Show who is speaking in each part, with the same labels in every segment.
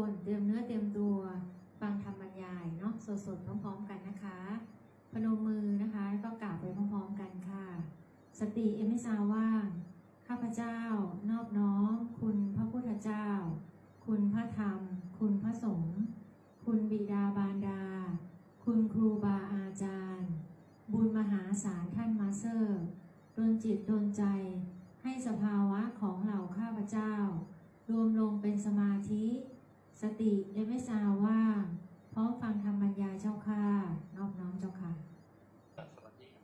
Speaker 1: คนเตรียมเนื้อเตรียมตัวฟังธรรมบรรยายเนาะสดๆพร้อมๆกันนะคะ พนมมือนะคะแล้วก็กล่าวไปพร้อมๆกันค่ะ สติเอมิซาว่างข้าพเจ้านอบน้อมคุณพระพุทธเจ้า คุณพระธรรม คุณพระสงฆ์คุณบิดาบารดา คุณครูบาอาจารย์ บุญมหาศาลท่านมาเซอร์ดลจิตดลใจ ให้สภาวะของเหล่าข้าพเจ้า รวมลงเป็นสมาธิ สติเอเมซาว่างพร้อมฟังธรรมบรรยายเจ้าค่ะ นอบน้อมเจ้าค่ะ
Speaker 2: สวัสดีครับ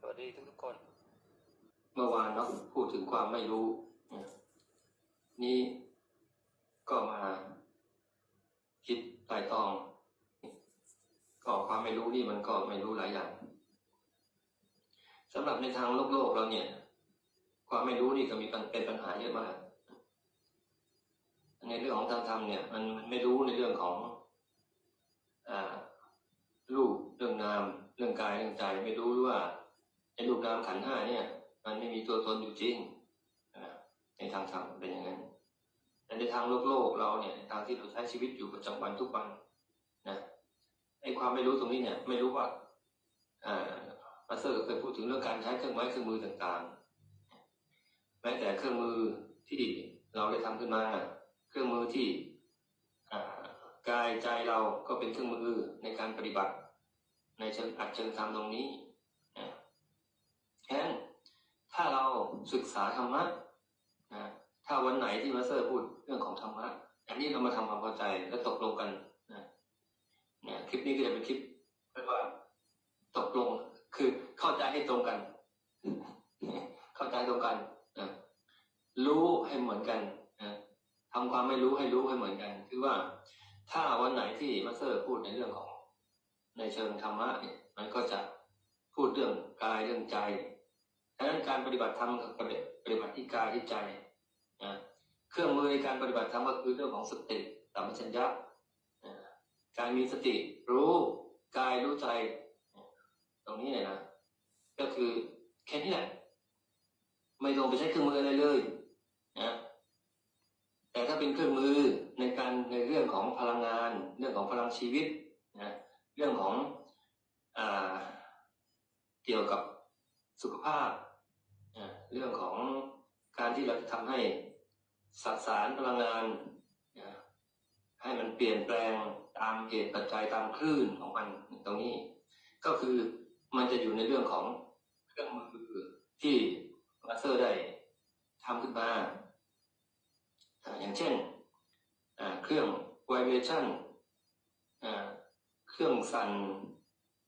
Speaker 2: สวัสดีทุกทุกๆคน เมื่อวานเนาะพูดถึงความไม่รู้เนี่ยนี่ก็มาคิดไตร่ตรอง ก็ความไม่รู้นี่มันก็ไม่รู้หลายอย่างสำหรับในทางโลกโลกเราเนี่ย ความไม่รู้นี่ก็มีปัญเป็นปัญหาเยอะมาก ในเรื่องของทางธรรมเนี่ย มันไม่รู้ในเรื่องของอ่ารูปเรื่องนามเรื่องกายเรื่องใจไม่รู้ว่าไอ้รูปนามขันห้าเนี่ย มันไม่มีตัวตนอยู่จริงในทางธรรมเป็นอย่างนั้นแต่ในทางโลกโลกเราเนี่ยทางที่เราใช้ชีวิตอยู่ประจำวันทุกวันนะไอ้ความไม่รู้ตรงนี้เนี่ย ไม่รู้ว่าอ่ามาสเตอร์เคยพูดถึงเรื่องการใช้เครื่องไม้เครื่องมือต่างๆ แม้แต่เครื่องมือที่เราได้ทำขึ้นมา เครื่องมือที่กายใจเราก็เป็นเครื่องมือในการปฏิบัติ ในเชิงอัดเชิงธรรมตรงนี้นะแค่นั้นถ้าเราศึกษาธรรมะนะถ้าวันไหนที่มาสเตอร์พูดเรื่องของธรรมะอันนี้เรามาทำความเข้าใจและตกลงกันนะนี่ยคลิปนี้ก็จะเป็นคลิปเรียกว่าตกลงคือเข้าใจให้ตรงกัน เข้าใจตรงกันนะรู้ให้เหมือนกัน ทำความไม่รู้ให้รู้ให้เหมือนกัน คือว่าถ้าวันไหนที่มาสเตอร์พูดในเรื่องของ ในเชิงธรรมะเนี่ยมันก็จะพูดเรื่องกายเรื่องใจดังนั้นการปฏิบัติธรรมกับปฏิบัติที่กายที่ใจนะเครื่องมือในการปฏิบัติธรรมก็คือเรื่องของสติสัมปชัญญะการมีสติรู้กายรู้ใจ ตรงนี้เลยนะก็คือแค่นี้แหละไม่ต้องไปใช้เครื่องมืออะไรเลยนะ แต่ถ้าเป็นเครื่องมือในการในเรื่องของพลังงาน เรื่องของพลังชีวิตนะเรื่องของอเกี่ยวกับสุขภาพนะเรื่องของการที่เราจะทำให้สสารพลังงานนะให้มันเปลี่ยนแปลงตามเหตุปัจจัยตามคลื่นของมันตรงนี้ ก็คือมันจะอยู่ในเรื่องของเครื่องมือที่มาสเตอร์ได้ทำขึ้นมา อย่างเช่นเครื่อง vibration อ่าเครื่องสั่น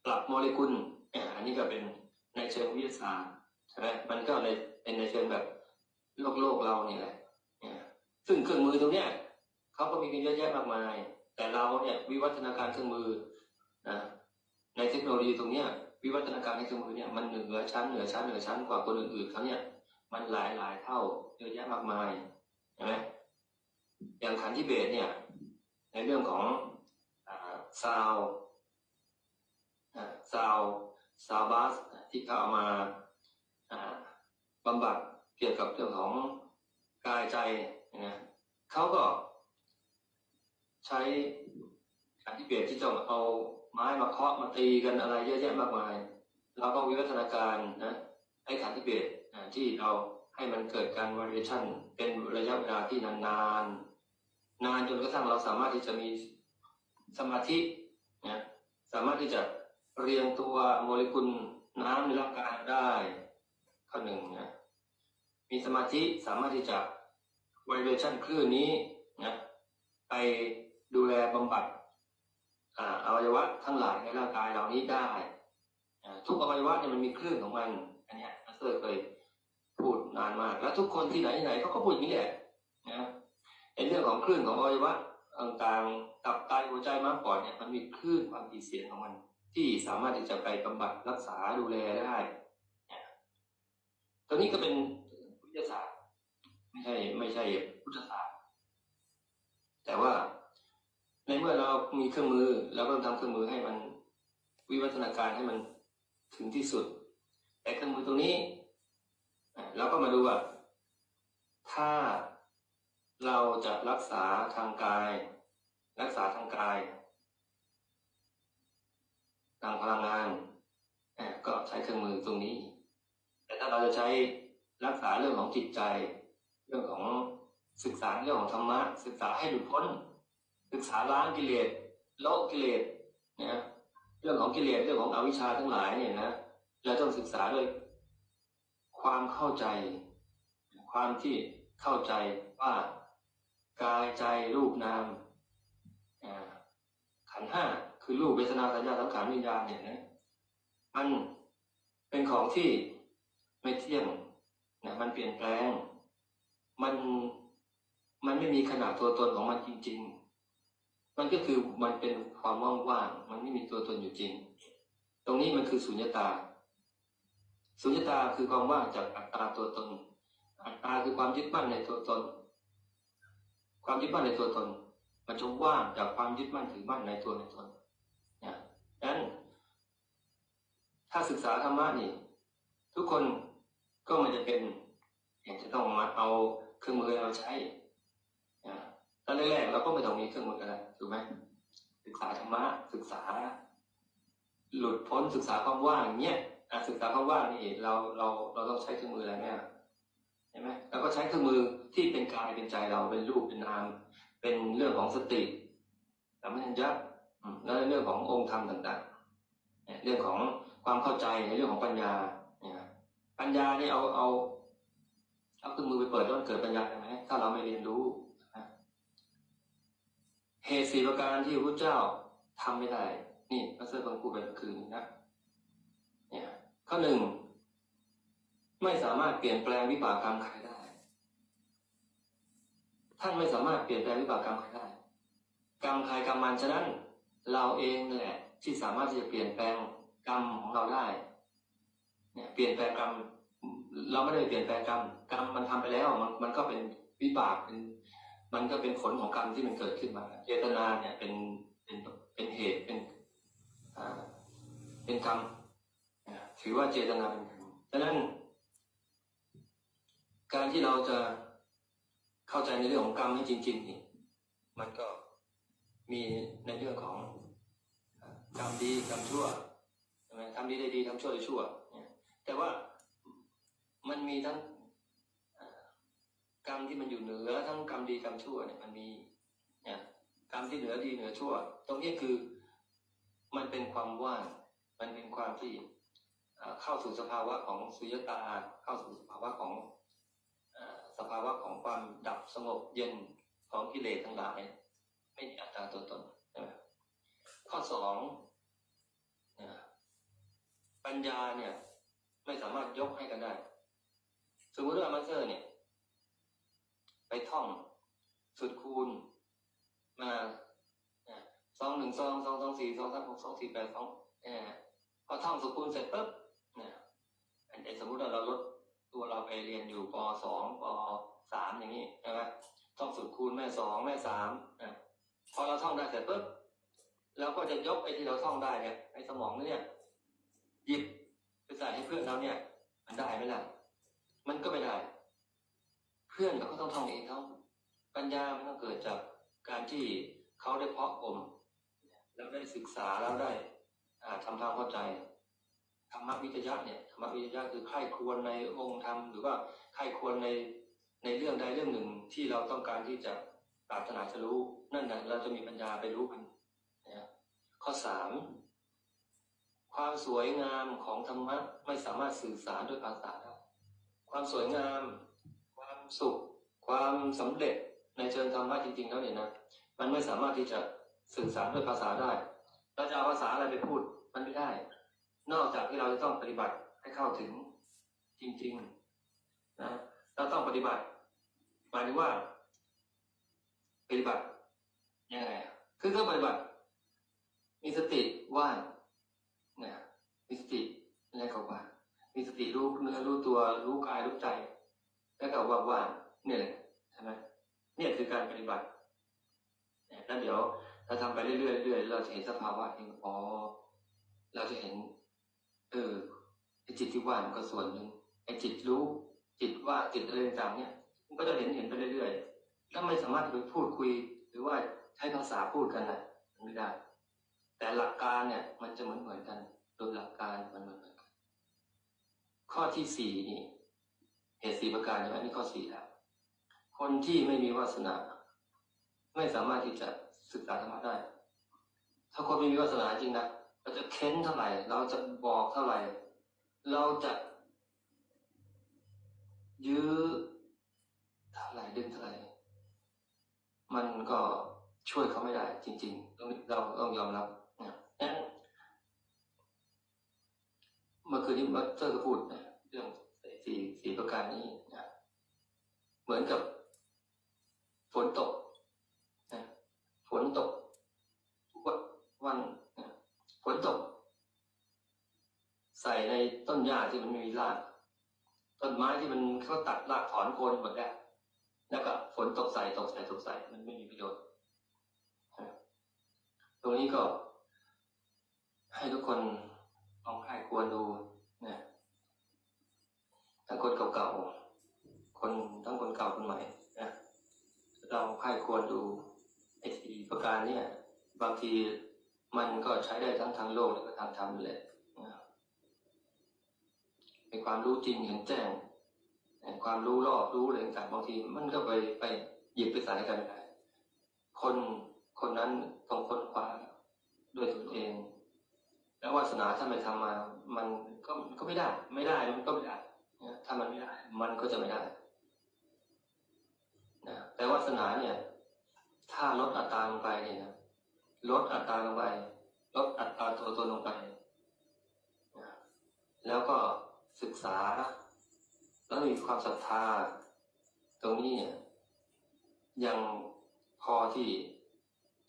Speaker 2: ปรับโมเลกุลอันนี้ก็เป็นในเชิงวิทยาศาสตร์ใช่ไหมมันก็ในเป็นในเชิงแบบโลกโลกเราเนี่ยแหละซึ่งเครื่องมือตรงเนี้ยเขาก็มีกันเยอะแยะมากมาย แต่เราเนี่ยวิวัฒนาการเครื่องมือนะในเทคโนโลยีตรงเนี้ยวิวัฒนาการในเครื่องมือเนี่ยมันเหนือชั้นเหนือชั้นเหนือชั้นกว่าคนอื่นๆเขาเนี่ยมันหลายหลายเท่าเยอะแยะมากมายใช่ไหม อย่างขันธิเบศเนี่ย ในเรื่องของซาวซาวซาวบัสที่เขาเอามาบำบัดเกี่ยวกับเรื่องของกายใจนะเขาก็ใช้ขันธิเบศที่จะเอาไม้มาเคาะมาตีกันอะไรเยอะแยะมากมายเราก็วิวัฒนาการนะให้ขันธิเบศอ่าที่เราให้มันเกิดการ variation เป็นระยะเวลาที่นานๆ นานจนกระทั่งเราสามารถที่จะมีสมาธินะสามารถที่จะเรียงตัวโมเลกุลน้ำในร่างกายได้ข้อหนึ่งนะมีสมาธิสามารถที่จะ vibration คลื่นนี้นะไปดูแลบำบัดอวัยวะทั้งหลายในร่างกายเหล่านี้ได้ทุกอวัยวะเนี่ยมันมีคลื่นของมันอันนี้ยมาสเตอร์เคยพูดนานมาก แล้วทุกคนที่ไหนไหนเขาก็พูดอย่างนี้แหละนะ ในเรื่องของคลื่นของอวัยวะต่างๆตับไตหัวใจม้ามปอดเนี่ยมันมีคลื่นความถี่เสียงของมัน ที่สามารถที่จะไปบำบัดรักษาดูแลได้ตัวนี้ก็เป็นวิทยาศาสตร์ ไม่ใช่ไม่ใช่พุทธศาสตร์ แต่ว่าในเมื่อเรามีเครื่องมือเราก็ต้องทำเครื่องมือให้มันวิวัฒนาการให้มันถึงที่สุด แต่เครื่องมือตรงนี้เราก็มาดูว่าถ้า เราจะรักษาทางกาย รักษาทางกาย ทางพลังงานเอ่อก็ใช้เครื่องมือตรงนี้ แต่ถ้าเราจะใช้รักษาเรื่องของจิตใจ เรื่องของศึกษาเรื่องของธรรมะศึกษาให้หลุดพ้น ศึกษาล้างกิเลสโลกกิเลสเนะเรื่องของกิเลสเรื่องของอวิชชาทั้งหลายเนี่ยนะเราต้องศึกษาด้วยความเข้าใจ ความที่เข้าใจว่า กายใจรูปนามขันห้าคือรูปเวทนาสัญญาสังขารวิญญาณเนี่ยนะมันเป็นของที่ไม่เที่ยงนะมันเปลี่ยนแปลง มันมันไม่มีขนาดตัวตนของมันจริง ๆ มันก็คือมันเป็นความว่างๆมันไม่มีตัวตนอยู่จริง ตรงนี้มันคือสุญญตาสุญญตาคือความว่างจากอัตตาตัวตน อัตตาคือความยึดมั่นในตัวตน ความยึดมั่นในตัวตน มันจะว่างจากความยึดมั่นถือมั่นในตัวในตนนะดังนั้น ถ้าศึกษาธรรมะนี่ ทุกคนก็มันจะเป็นอย่างจะต้องมาเอาเครื่องมือเราใช้นะตอนแรกๆเราก็ไม่ต้องมีเครื่องมืออะไรถูกไหมศึกษาธรรมะศึกษา หลุดพ้นศึกษาความว่างเงี้ยศึกษาความว่างนี่เราเราเราต้องใช้เครื่องมืออะไรไหม อ่ไหมแล้วก็ใช้เครื่องมือที่เป็นกายเป็นใจเราเป็นรูปเป็นนามเป็นเรื่องของสติสัมปชัญญะอืมแล้วเรื่องขององค์ธรรมต่างๆเนี่ยเรื่องของความเข้าใจในเรื่องของปัญญาเนี่ยปัญญานี่เอาเอาเอาเครื่องมือไปเปิดแล้วมันเกิดปัญญาได้ไหมถ้าเราไม่เรียนรู้เหตุสี่ประการที่พระเจ้าทำไม่ได้ นี่พระเสด็จบังคูเป็นคืนนะเนี่ยข้อหนึ่ง ไม่สามารถเปลี่ยนแปลงวิบากกรรมใครได้ ท่านไม่สามารถเปลี่ยนแปลงวิบากกรรมใครได้ กรรมใครกรรมมันฉะนั้น เราเองแหละที่สามารถที่จะเปลี่ยนแปลงกรรมของเราได้เนี่ยเปลี่ยนแปลงกรรม เราไม่ได้เปลี่ยนแปลงกรรมกรรมมันทำไปแล้วมันมันก็เป็นวิบากเป็นมันก็เป็นผลของกรรมที่มันเกิดขึ้นมา เจตนาเนี่ยเป็นเป็นเป็นเหตุเป็นอ่าเป็นกรรมอ่าถือว่าเจตนาเป็นกรรมฉะนั้น การที่เราจะเข้าใจในเรื่องของกรรมให้จริงๆนี่มันก็มีในเรื่องของกรรมดีกรรมชั่วใช่ไหมทำดีได้ดีทำชั่วได้ชั่วเนี่ยแต่ว่ามันมีทั้งกรรมที่มันอยู่เหนือทั้งกรรมดีกรรมชั่วเนี่ยมันมีเนี่ยกรรมที่เหนือดีเหนือชั่ว ตรงนี้คือมันเป็นความว่างมันเป็นความที่เข้าสู่สภาวะของสุญญตาเข้าสู่สภาวะของ สภาวะของความดับสงบเย็นของกิเลสทั้งหลาย ไม่มีอัตตาตัวตนใช่ไหมข้อสองอ่าปัญญาเนี่ยไม่สามารถยกให้กันได้ สมมติว่ามาสเตอร์เนี่ย ไปท่องสุดคูณมาสองหนึ่งสองสองสองสี่สองสามหกสองสี่แปดสองพอท่องสุดคูณเสร็จปุ๊บเนี่ยไอ้สมมติว่าเราลด ตัวเราไปเรียนอยู่ปสองปสามอย่างนี้ใช่ไหมท่องสูตรคูณแม่สองแม่สามนะพอเราท่องได้เสร็จปุ๊บเราก็จะยกไอ้ที่เราท่องได้เนี่ยไอ้สมองเนี่ยหยิบไปใส่ให้เพื่อนเราเนี่ย มันได้ไหมล่ะมันก็ไม่ได้ เพื่อนเขาก็ต้องท่องเองเขาปัญญามันต้องเกิดจากการที่เขาได้เพาะบ่มแล้วได้ศึกษาแล้วได้อ่าทำความเข้าใจธรรมวิจยะเนี่ย ธรรมวิจยะคือใครควญในองค์ธรรมหรือว่าใครควญในในเรื่องใดเรื่องหนึ่งที่เราต้องการที่จะปรารถนาจะรู้นั่นแหละเราจะมีปัญญาไปรู้มันนะข้อสามความสวยงามของธรรมะไม่สามารถสื่อสารด้วยภาษาได้ความสวยงาม ความสุข ความสำเร็จในเชิงธรรมะจริงๆแล้วเนี่ยนะมันไม่สามารถที่จะสื่อสารด้วยภาษาได้เราจะเอาภาษาอะไรไปพูดมันไม่ได้ นอกจากที่เราจะต้องปฏิบัติ ให้เข้าถึงจริงๆนะเราต้องปฏิบัติหมายถึงว่า ปฏิบัติยังไงอะคือก็ปฏิบัติ มีสติว่างนะมีสติแล้วก็ว่างมีสติรู้เนื้อรู้ตัวรู้กายรู้ใจ แล้วก็ว่างว่างๆเนี่ยแหละใช่ไหมเนี่ยคือการปฏิบัติแล้วเดี๋ยวเราทำไปเรื่อยๆเรื่อยๆเราจะเห็นสภาวะเองอ๋อเราจะเห็น จิตที่ว่างก็ส่วนหนึ่งไอ้จิตรู้ จิตว่าจิตอะไรต่างๆเนี่ยมันก็จะเห็นเห็นไปเรื่อยๆแล้วไม่สามารถไปพูดคุย หรือว่าใช้ภาษาพูดกันนะไม่ได้ แต่หลักการเนี่ยมันจะเหมือนเหมือนกันโดยหลักการมันเหมือนเหมือนกัน ข้อที่สี่นี่เหตุสี่ประการใช่ไหมนี่ข้อสี่แล้วคนที่ไม่มีวาสนา ไม่สามารถที่จะศึกษาธรรมะได้ ถ้าคนไม่มีวาสนาจริงนะเราจะเค้นเท่าไหร่ เราจะบอกเท่าไหร่ เราจะยื้อเท่าไหร่ดึงเท่าไหร่มันก็ช่วยเขาไม่ได้จริงๆตรงเราต้องยอมรับนะเมื่อคืนนี้มัตเตอร์ก็พูดนะเรื่องสี่สี่ประการนี้นะเหมือนกับฝนตกนะฝนตกทุกวันวันนะฝนตก ใส่ใน ต้นหญ้าที่มันไม่มีราก ต้นไม้ที่มันเขาตัดรากถอนโคนหมดแล้วแล้วก็ฝนตกใส่ตกใส่ตกใส่มันไม่มีประโยชน์ตรงนี้ก็ ให้ทุกคนลองใครควรดูนะทั้งคนเก่าๆคนทั้งคนเก่าคนใหม่นะเราใครควรดูไอ้ประการเนี่ยบางทีมันก็ใช้ได้ทั้งทางโลกและก็ทางธรรมเลย นะเป็นความรู้จริงเห็นแจ้งความรู้รอบรู้อะไรต่างบางที มันก็ไปไปหยิบไปใส่กันได้คนคนนั้นต้องค้นคว้าด้วยตนเอง แล้ววาสนาถ้าไม่ทำมา มันก็ก็ไม่ได้ ไม่ได้มันก็ไม่ได้นถ้ามันไม่ได้ มันก็จะไม่ได้นะแต่วาสนาเนี่ย ถ้าลดอัตราลงไปเนี่ยนะลดอัตราลงไปลดอัตราตัวตนลงไปนะแล้วก็ ศึกษา แล้วมีความศรัทธา ตรงนี้เนี่ยยังพอที่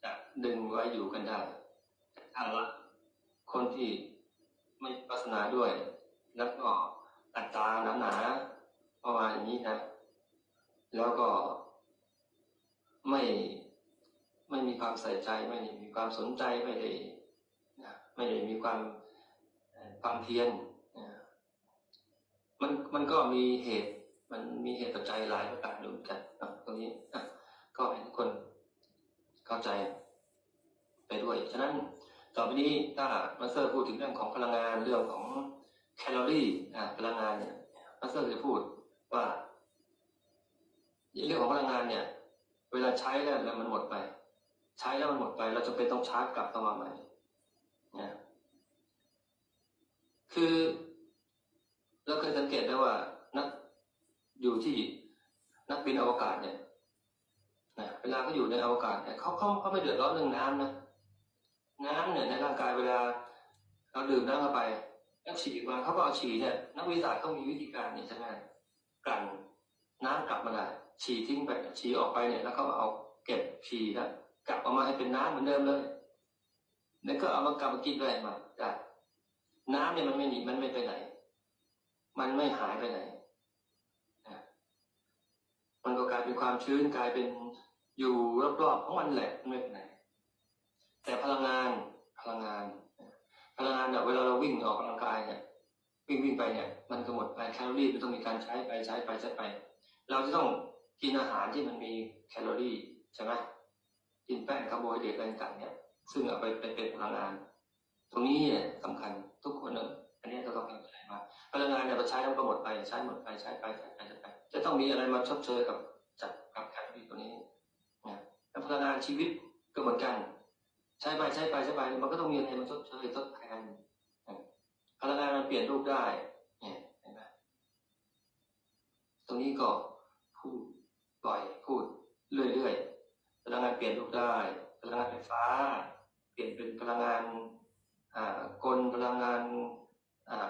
Speaker 2: จะดึงไว้อยู่กันได้ถ้าละคนที่ไม่ปัสนาด้วย แล้วก็อัตราหนาหนาประมาณอย่างนี้นะ แล้วก็ไม่ไม่มีความใส่ใจ ไม่ได้มีความสนใจไม่ได้ไม่ได้มีความความเพียรน มันมันก็มีเหตุ มันมีเหตุปัจจัยหลายประการรวมกันตรงนี้ก็ให้ทุกคนเข้าใจไปด้วย ฉะนั้นต่อไปนี้ถ้ามาสเตอร์พูดถึงเรื่องของพลังงานเรื่องของแคลอรี่อะพลังงานเนี่ยมาสเตอร์จะพูดว่าเรื่องของพลังงานเนี่ย เวลาใช้แล้วแล้วมันหมดไป ใช้แล้วมันหมดไป เราจะเป็นต้องชาร์จกลับเข้ามาใหม่นะคือ เราเคยสังเกตได้ว่านักอยู่ที่นักบินอวกาศเนี่ยนะเวลาเขาอยู่ในอวกาศเนี่ยเขาเขาเขาไม่เดือดร้อนเรื่องน้ำนะน้ำเนี่ยในร่างกายเวลาเราดื่มน้ำเข้าไปแล้วฉี่มาเขาก็เอาฉี่เนี่ยนักวิทยาศาสตร์เขามีวิธีการนี่ใช่ไหมกลั่นน้ำกลับมาได้ฉี่ทิ้งไปฉี่ออกไปเนี่ยแล้วเขาเอาเก็บฉี่นะกลับออกมาให้เป็นน้ำเหมือนเดิมเลยแล้วก็เอามากลับมากินได้มาได้น้ำเนี่ยมันไม่หนีมันไม่ไปไหน มันไม่หายไปไหนนะมันก็กลายเป็นความชื้นกลายเป็นอยู่รอบๆของมันแหละไม่ไปไหนแต่พลังงานพลังงาน พลังงานเนี่ยเวลาเราวิ่งออกกำลังกายเนี่ยวิ่งวิ่งไปเนี่ย มันก็หมดไปแคลอรี่มันต้องมีการใช้ไปใช้ไปใช้ไป เราจะต้องกินอาหารที่มันมีแคลอรี่ใช่ไหมกินแป้งคาร์โบไฮเดรตอะไรต่างๆเนี่ย ซึ่งเอาไปเป็นพลังงาน ตรงนี้เนี่ยสำคัญทุกคนเนอะอันนี้เราต้องเข้าใจ พลังงานเนี่ยเราใช้แล้วก็หมดไปใช้หมดไปใช้ไปใช้ไปใช้ไป จะต้องมีอะไรมาชดเชยกับจัดกับแคลอรี่ตัวนี้นะแล้วพลังงานชีวิตก็เหมือนกัน ใช้ไปใช้ไปใช้ไปมันก็ต้องมีอะไรมาชดเชยทดแทนพลังงานมันเปลี่ยนรูปได้เนี่ยเห็นไหมตรงนี้ก็พูดบ่อยพูดเรื่อยๆพลังงานเปลี่ยนรูปได้ พลังงานไฟฟ้า เปลี่ยนเป็นพลังงานอ่ากลพลังงาน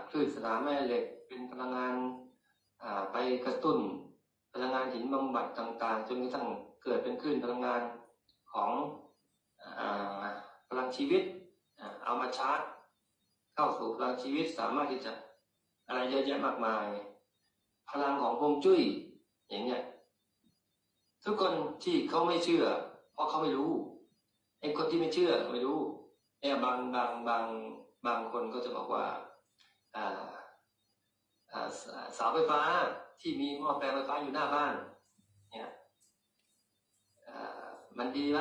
Speaker 2: คลื่นสนามแม่เหล็กเป็นพลังงานไปกระตุ้น พลังงานหินบำบัดต่างๆ จนกระทั่งเกิดเป็นคลื่นพลังงานของอพลังชีวิตเอามาชาร์จเข้าสู่พลังชีวิตสามารถที่จะอะไรเยอะแยะมากมาย พลังของฮวงจุ้ยอย่างเงี้ยทุกคนที่เขาไม่เชื่อ เพราะเขาไม่รู้ไอ้คนที่ไม่เชื่อไม่รู้เนี่ยบางบางบางบางคนก็จะบอกว่า เสาไฟฟ้าที่มีหม้อแปลงไฟฟ้าอยู่หน้าบ้านเนี่ยอ่ามันดีไหม